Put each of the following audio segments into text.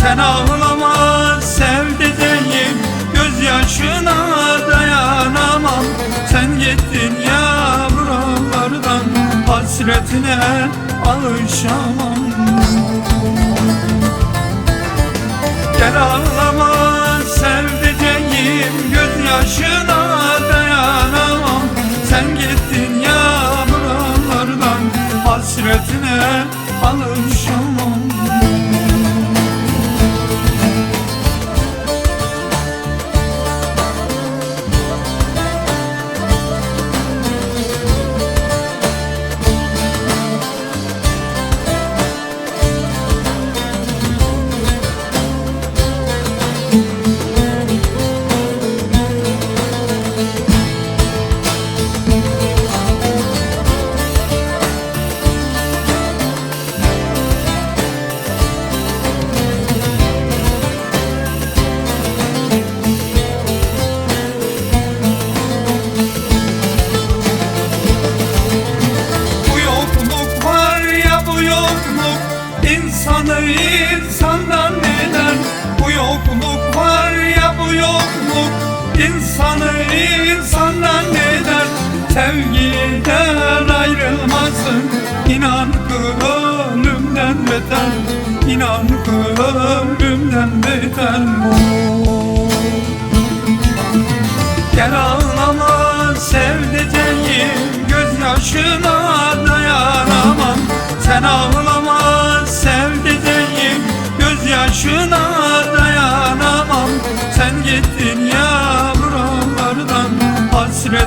Sen ağlama sevdiceğim Gözyaşına dayanamam. Sen gittin ya buralardan Hasretine alışamam. Gel ağlama sevdiceğim Gözyaşına dayanamam. Sen gittin ya buralardan Hasretine alışamam insanı insandan eder Bu yokluk var ya bu yokluk. İnsanı insandan eder Sevgiden ayrılmasın. İnan ki ölümden beter İnan ki ölümden beter Gel ağlama sevdiceğim. Gözyaşına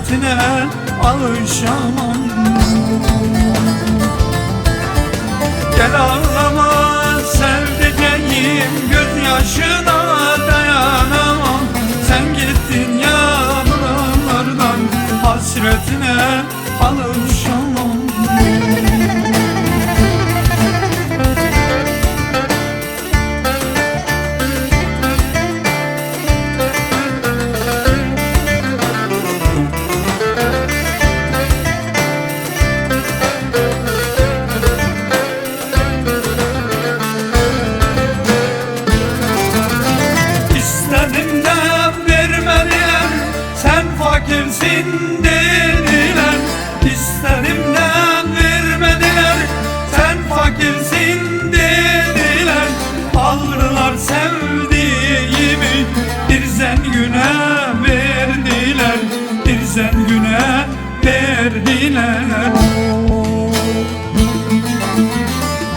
Hasretine alışamam. Gel ağlama sevdiceğim Gözyaşına dayanamam. Sen gittin ya buralardan Hasretine alışamam Fakirsin dediler. İstedim de vermediler. Sen fakirsin dediler. Aldılar sevdiğimi. Bir zengüne verdiler. Bir zengüne verdiler.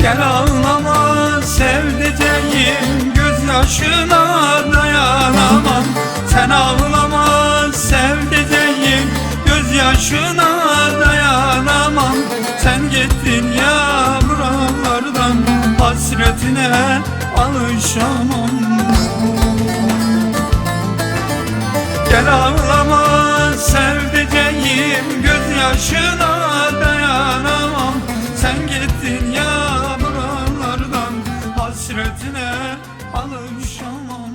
Gel ağlama sevdiceğim. Gözyaşına dayanamam aşkına dayanamam. Sen gittin ya buralardan Hasretine alışamam. Gel ağlama sevdiceğim Gözyaşına dayanamam. Sen gittin ya buralardan Hasretine alışamam.